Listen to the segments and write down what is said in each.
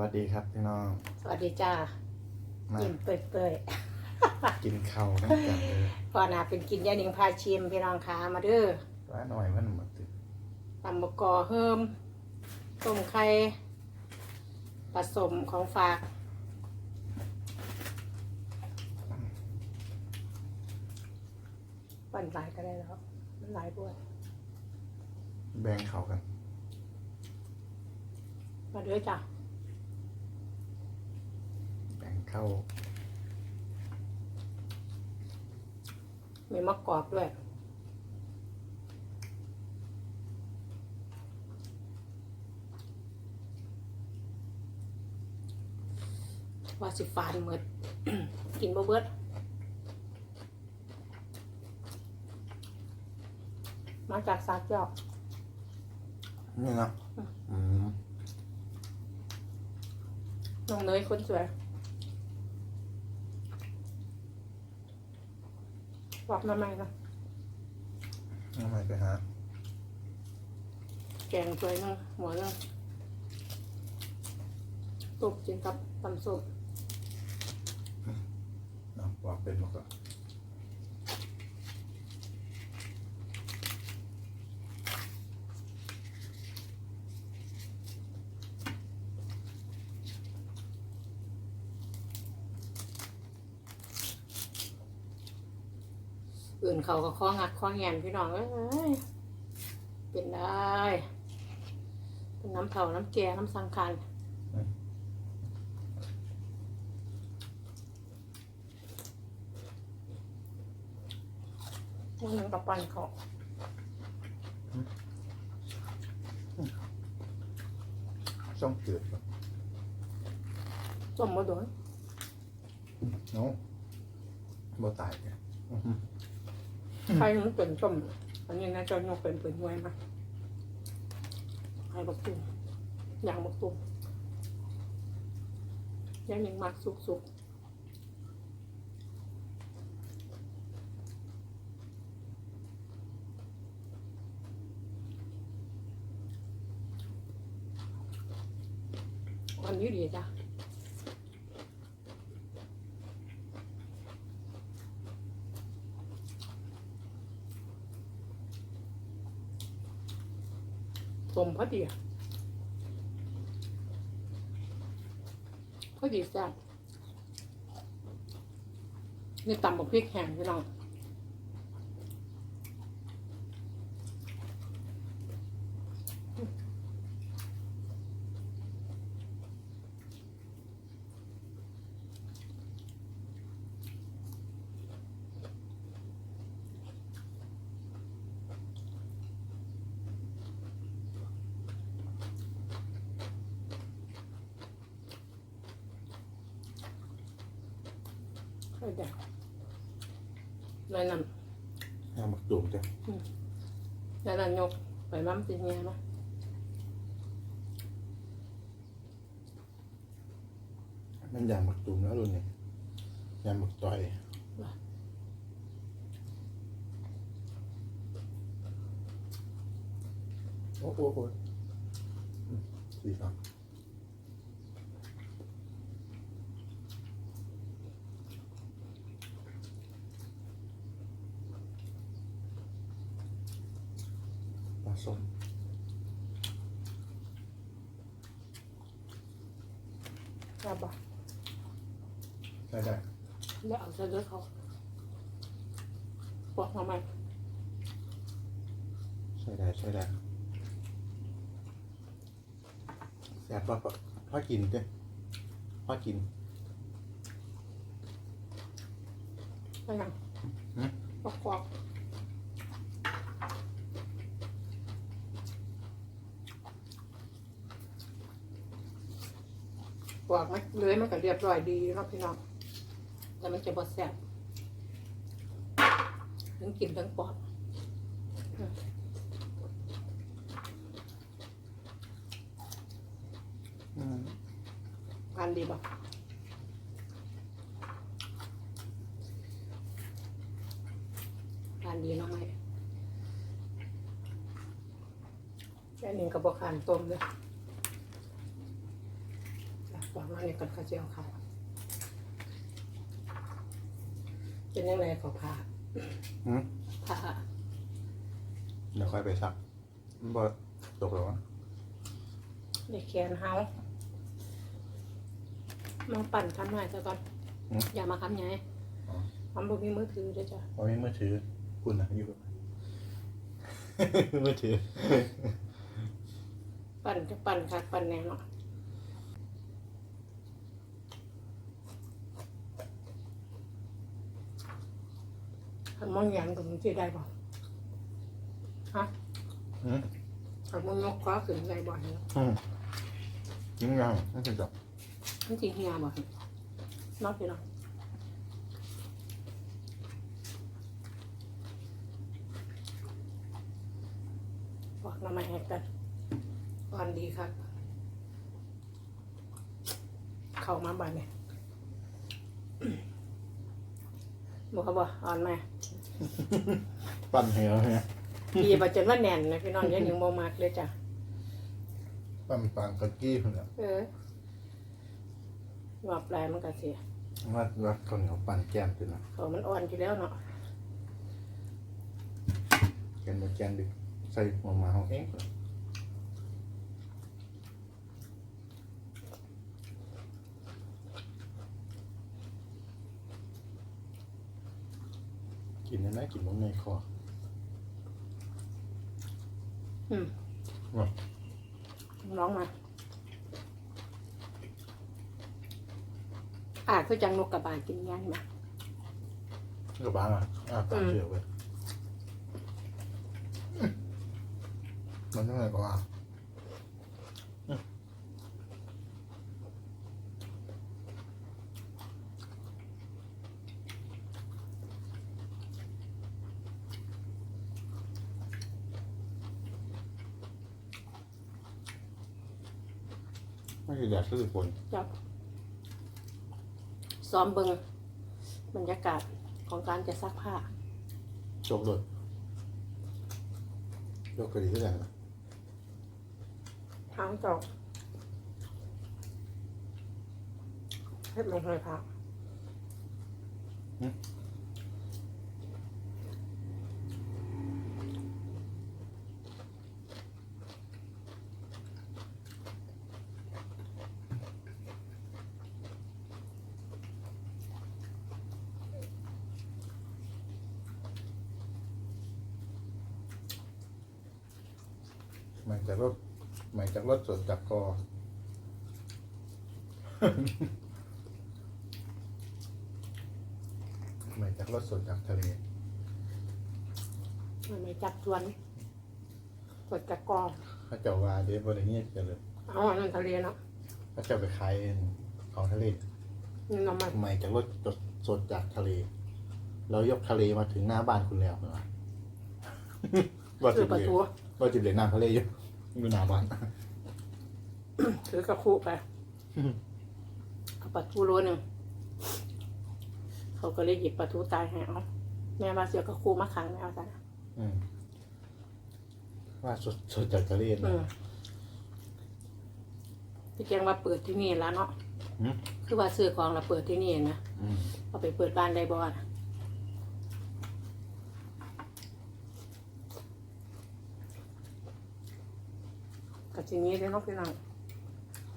วัสดีครับพี่น้อง สวัสดีจ้ามากินเปื่อยกินข้าวน้ำกันเลยๆพอหนาเป็นกินยาหนิงพาชิมพี่น้องขามาเด้อว่าหน่อยมันมาติดตำบกอเฮิมต้มไข่ผสมของฝากปั่นหลายก็ได้แล้ว มันหลายด้วยแบ่งเขากัน มาเด้อจ้ะ แบ่งเข้ามีมะกอกด้วยว่าสิฟานหมดกินบ่เบิดมาจากสากจอกนี่เนาะอืมน้องเนยคนสวย บอกมาใหม่นะทำไมไปหาแกงสวยนึงหัวนึงตุบกินกับตำส้มเนาะบอกเป็นบอกก่อน อื่ นเขาก็ข้อหักข้อแหนพี่น้องเอ้ยเป็นได้เป็นน้ำเผาน้ำแกงน้ำสังคันมันนึงกับปันเขาช่องเกิดก่อนส้มมาโดนเนาะบ่ตายเนี่ย ใครมันเป็นส้มอันนี้นะเจะยกเป็นเป็นหวยมาใครบักตุ้มอยางบักตุ้มยังยังมักสุกสุกวันนี้ดีจ้ะ สมพอดีพอดีแซ่บนี่ตำบักพริกแห้งพี่น้อง ค่อยแดกเลยนั่นห้ามักตุ่มจ้ะเลยนั่นยกไปมั่มติเงี้ยเนาะมันยางมักตุ่มแล้วรุ่นนี้ยางมักต่อยโอ้โหโอ้โหอืมสีฟ้าป ส้มแซ่บปะใช่ได้แล้วเอาใส่ด้วยเขาบอกมาใหม่ใช่ได้ใช่ได้แซ่บพ่อพ่อกินเด้พ่อกินได้ยังหืมบอกกรอก กรอกไหมเลื้อยมันก็เรียบร้อยดีเนาะพี่น้องแต่มันจะบดแซ่บทั้งกินทั้งปอดอืมงานดีป่ะงานดีน้องไหมแค่หนึ่งกระบอกขานต้มเลย วางมาในกันข้าวเจียวเขาเป็นยังไงก็ผ่าอืมผ่าเดี๋ยวค่อยไปซักมันบ่ตกหรอวะในแขนเฮามาปั่นทำหน่อยซะก่อน อย่ามาคำไงทำบุมีมือถือด้วยจ้ะพอมีมือถือ คุณนะอยู่มือถือ ปั่นจะปั่นค่ะปั่นแน่เนาะ ทำมองอย่างตรงนี้ที่ได้บ่ฮะอืมทำมองยกคว้าขึ้นได้บ่เนาะอืมยิ่งยังน่าจะจับมันจริงเฮียบ่นอกไปเนาะบอกน้ำมาแหกกันอ่อนดีครับ เข้ามาบ้านเนี่ย บอกเขาบอกอ่อนไหมปั่นเหวเนี่ยพี่บาจนว่าแน่นนะพี่น้องยังยังโมมากเลยจ้ะปั่นปางกะกี้คนละเออหวบลายมันก็เสียว่าว่าคนเขาปั่นแก้มขึ้นนะเขามันอ่อนอยู่แล้วเนาะแกนมาแกนดึกใส่หัวหมาเขาเองกิ นได้ไหมกินมันในคออืมว่ะร้องมาอาคือจังนกกระบาลกินง่ายมาก็บ้างอะอะตามเชื่อเว้ยมันต้องอะไรกว่า ไม่ใช่แดดคือฝนจับซ้อมเบิงบรรยากาศของการจะซักผ้า จบเลยยกกระดิ่งที่ไหนนะทางจอกให้ลงเลยพั กหมายจากรถหมายจากรถสดจากกอหมายจากรถสดจากทะเลมันไม่จับทวนกดจักกองพระเจ้าว่าเดี๋ยวบริเงียจะเลยเอาอันนั้นทะเลเนาะพระเจ้าไปขายของทะเลนี่เรามาหมายจากรถสดจากทะเล เรายกทะเลมาถึงหน้าบ้านคุณแล้วเหรอว่าถืจิอบประเลยตู ว่าจิบเลยน้ำทะเลอยู่อยู่หน้าบ้านถือกระคุไปเอาปลาทูโลหนึ่งเขาก็เลยหยิบปลาทูตายให้เอาแม่มาเสียกระคุมาขังแม่เอาซะอืมว่าสดสดจากทะเลอืนะมพี่แกงว่าเปิดที่นี่แล้วเนาะอืมคือว่าซื้อของเราเปิดที่นี่นะอืมเอาไปเปิดบ้านได้บ่อะ กับทีนี้ได้เนอกพี่น้อง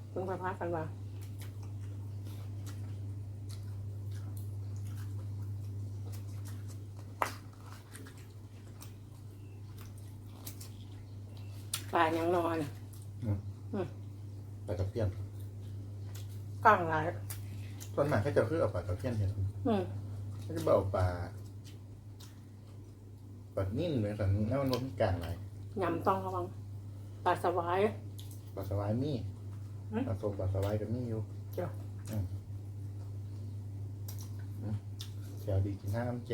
เพิ่งไปพักกันว่าป่ายังนอนปลาตะเพียนกล้างหลายส่วนมากเขาจะคือเอาปลาตะเพียนเห็นอืมเขาจะเอาปลาปลานิ่นเลยสันนั่นมันพิการอะไรยำต้องระวัง ปลาสวายปลาสวายมีอืมปลาส้มปลาสวายก็มีอยู่เจ้าอืมอืมแถวดีกินน้ำแก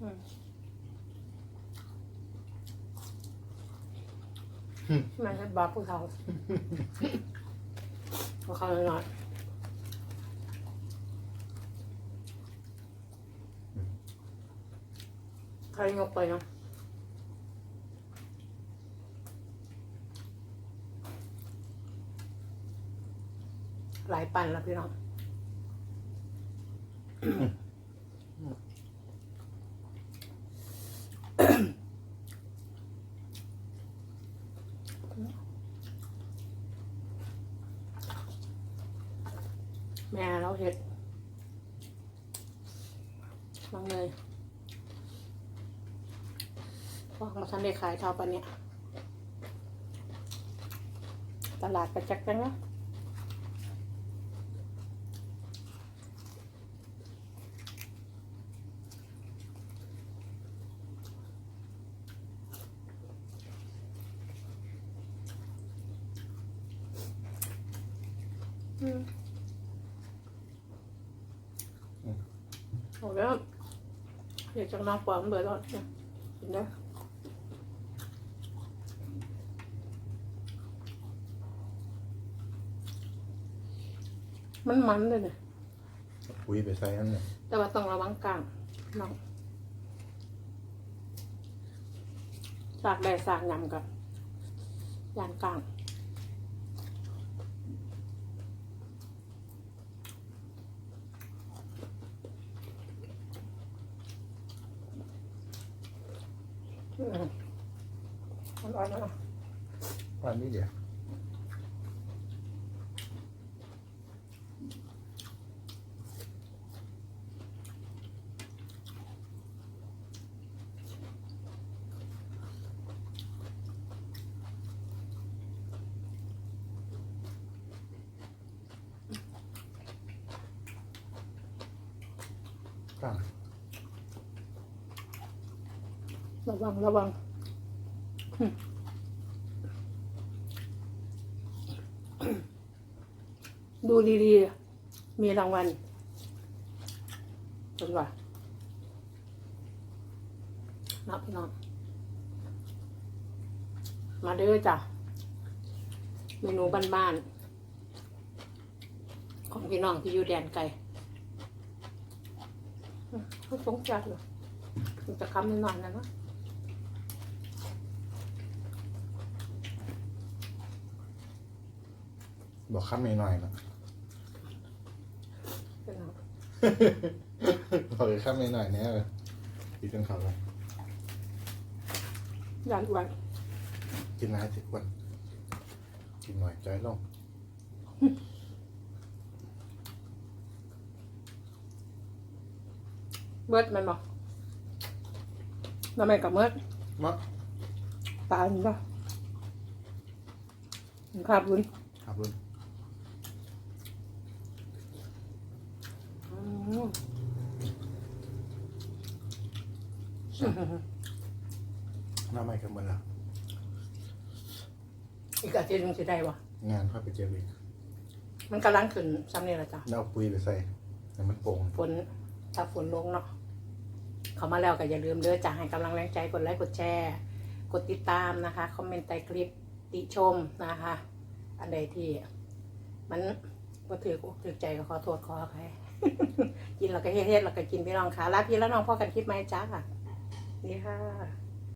อืมไม่ใช่บาปผู้เขาผู้เขาหน่อยใครยกไปเนาะ หลาย ปันแล้วพี่น้องแม่เราเห็ดบางเลยพวกมาทันได้ขายเท่าปันเนี่ย ตลาดกระจักจังนะ โอ้แล้วอยากจะนอนปอมเบื่อแล้วเนี่ยกินได้มันมันเลยเนี่ยปุ๋ยไปใส่นั่นเนี่ยแต่ว่าต้องระวังกลางน้องสากแดดสากยำกับยานกลาง อืมร้อนๆนะ วันนี้เดี๋ยว ระวังระวังดูดีๆ มีรางวัลจนว่านับพี่น้อง มาเด้อจ้ะ เมนูบ้านๆ ของพี่น้องที่อยู่แดนไกลเขาสงจัดเลยมันจะคำนิดหน่อยนะเนาะ บอกคำหน่อยๆนะเป็นเอาบอกเลยคำหน่อยๆเนี่ยเลยกินจนเขาเลยยานอ้วนกินน้ำสิกวันกินหน่อยใจลงเบิดแมันบอกน้ำมันกับเบิดมะตายมันปะขาดบุญครับลุ นอืมน้ำไม่กันหมดแล้ว อีกอาทิตย์หนึงจะได้วะงานเข้าไปเจออีกมันกำลังขึ้นซ้ำนี่แหละจ้ะแล้วเอาปุ๋ยไปใส่ให้มันโป่งฝนถ้าฝนลงเนาะเขามาแล้วก็อย่าลืมเด้อจ้ะให้กำลังแรงใจกดไลค์กดแชร์ กดติดตามนะคะ คอมเมนต์ใต้คลิปติชมนะคะ อันใดที่ มันก็ถือกอกถือใจก็ขอโทษขออภัย กินแล้วก็เฮ็ดๆแล้วก็กินพี่น้องค่ะลาพี่แล้วน้องพ่อกันคิดไหมจ้าค่ะนี่ค่ะ